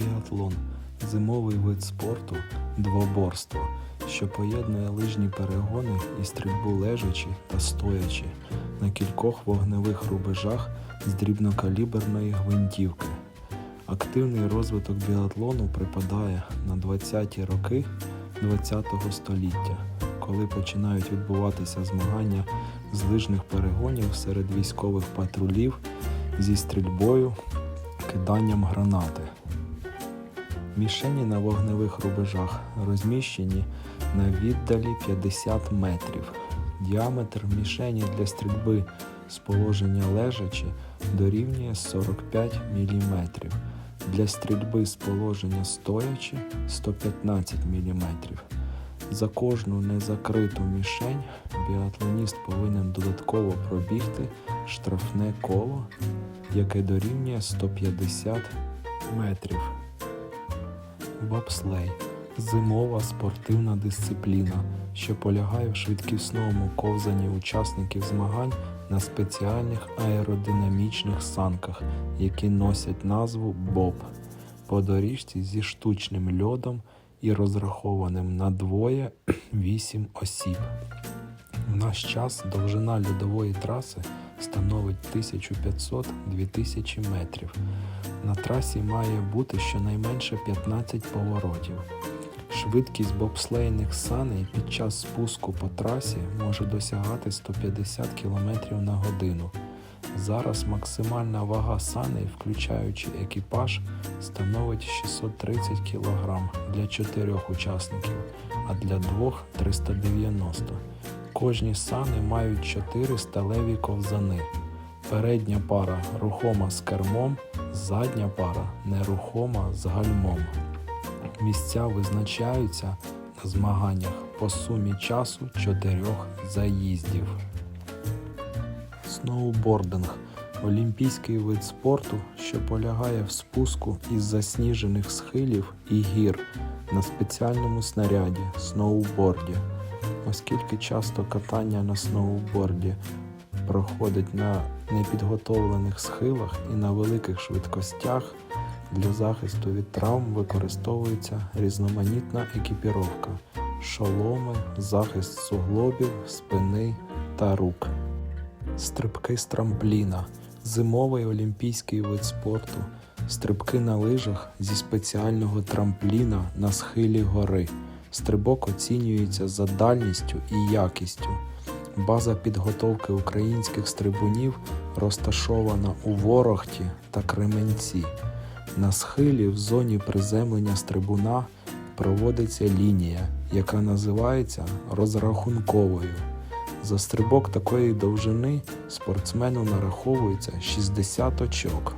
Біатлон зимовий вид спорту двоборство, що поєднує лижні перегони і стрільбу лежачи та стоячи на кількох вогневих рубежах з дрібнокаліберної гвинтівки. Активний розвиток біатлону припадає на 20-ті роки ХХ століття, коли починають відбуватися змагання з лижних перегонів серед військових патрулів зі стрільбою, киданням гранати. Мішені на вогневих рубежах розміщені на віддалі 50 метрів. Діаметр мішені для стрільби з положення лежачи дорівнює 45 мм. Для стрільби з положення стоячи 115 мм. За кожну незакриту мішень біатлоніст повинен додатково пробігти штрафне коло, яке дорівнює 150 метрів. Бобслей зимова спортивна дисципліна, що полягає в швидкісному ковзанні учасників змагань на спеціальних аеродинамічних санках, які носять назву Боб, по доріжці зі штучним льодом і розрахованим на двоє 8 осіб. В наш час довжина льодової траси становить 1500-2000 метрів. На трасі має бути щонайменше 15 поворотів. Швидкість бобслейних саней під час спуску по трасі може досягати 150 км на годину. Зараз максимальна вага саней, включаючи екіпаж, становить 630 кг для 4 учасників, а для двох 390 Кожні сани мають 4 сталеві ковзани. Передня пара рухома з кермом, задня пара нерухома з гальмом. Місця визначаються на змаганнях по сумі часу чотирьох заїздів. Сноубординг олімпійський вид спорту, що полягає в спуску із засніжених схилів і гір на спеціальному снаряді сноуборді. Оскільки часто катання на сноуборді проходить на непідготовлених схилах і на великих швидкостях, для захисту від травм використовується різноманітна екіпіровка, шоломи, захист суглобів, спини та рук. Стрибки з трампліна зимовий олімпійський вид спорту, стрибки на лижах зі спеціального трампліна на схилі гори. Стрибок оцінюється за дальністю і якістю. База підготовки українських стрибунів розташована у Ворохті та Кременці. На схилі в зоні приземлення стрибуна проводиться лінія, яка називається розрахунковою. За стрибок такої довжини спортсмену нараховується 60 очок.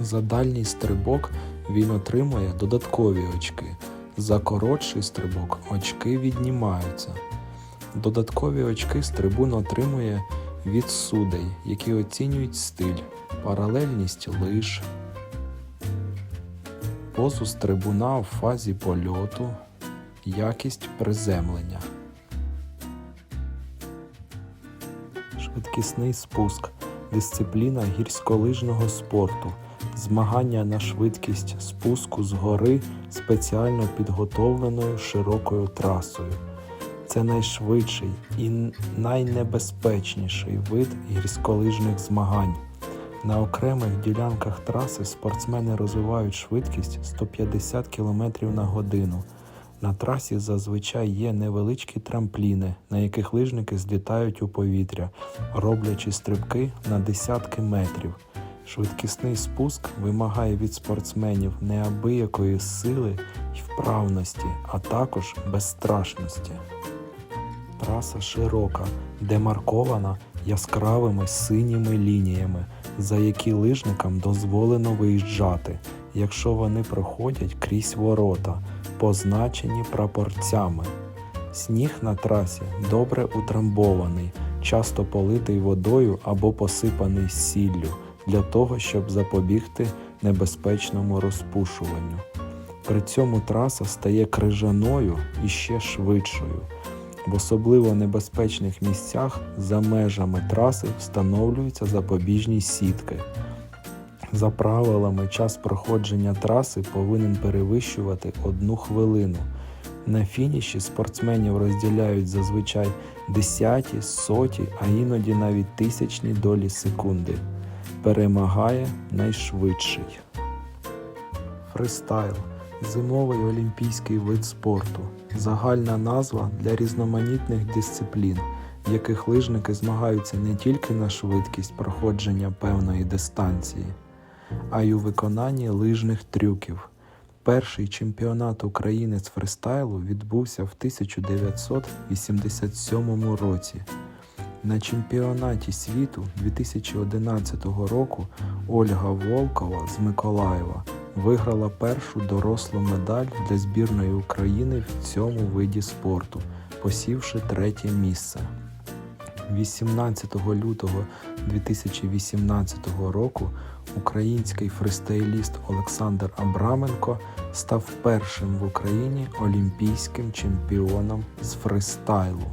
За дальній стрибок він отримує додаткові очки. За коротший стрибок очки віднімаються. Додаткові очки стрибун отримує від судей, які оцінюють стиль, паралельність лиж, позу стрибуна в фазі польоту, якість приземлення. Швидкісний спуск дисципліна гірськолижного спорту, змагання на швидкість спуску з гори спеціально підготовленою широкою трасою. Це найшвидший і найнебезпечніший вид гірськолижних змагань. На окремих ділянках траси спортсмени розвивають швидкість 150 км на годину. На трасі зазвичай є невеличкі трампліни, на яких лижники злітають у повітря, роблячи стрибки на десятки метрів. Швидкісний спуск вимагає від спортсменів неабиякої сили й вправності, а також безстрашності. Траса широка, демаркована яскравими синіми лініями, за які лижникам дозволено виїжджати, якщо вони проходять крізь ворота, позначені прапорцями. Сніг на трасі добре утрамбований, часто политий водою або посипаний сіллю для того, щоб запобігти небезпечному розпушуванню. При цьому траса стає крижаною і ще швидшою. В особливо небезпечних місцях за межами траси встановлюються запобіжні сітки. За правилами, час проходження траси повинен перевищувати одну хвилину. На фініші спортсменів розділяють зазвичай десяті, соті, а іноді навіть тисячні долі секунди. Перемагає найшвидший. Фристайл зимовий олімпійський вид спорту, загальна назва для різноманітних дисциплін, в яких лижники змагаються не тільки на швидкість проходження певної дистанції, а й у виконанні лижних трюків. Перший чемпіонат України з фристайлу відбувся в 1987 році. На чемпіонаті світу 2011 року Ольга Волкова з Миколаєва виграла першу дорослу медаль для збірної України в цьому виді спорту, посівши третє місце. 18 лютого 2018 року український фристайліст Олександр Абраменко став першим в Україні олімпійським чемпіоном з фристайлу.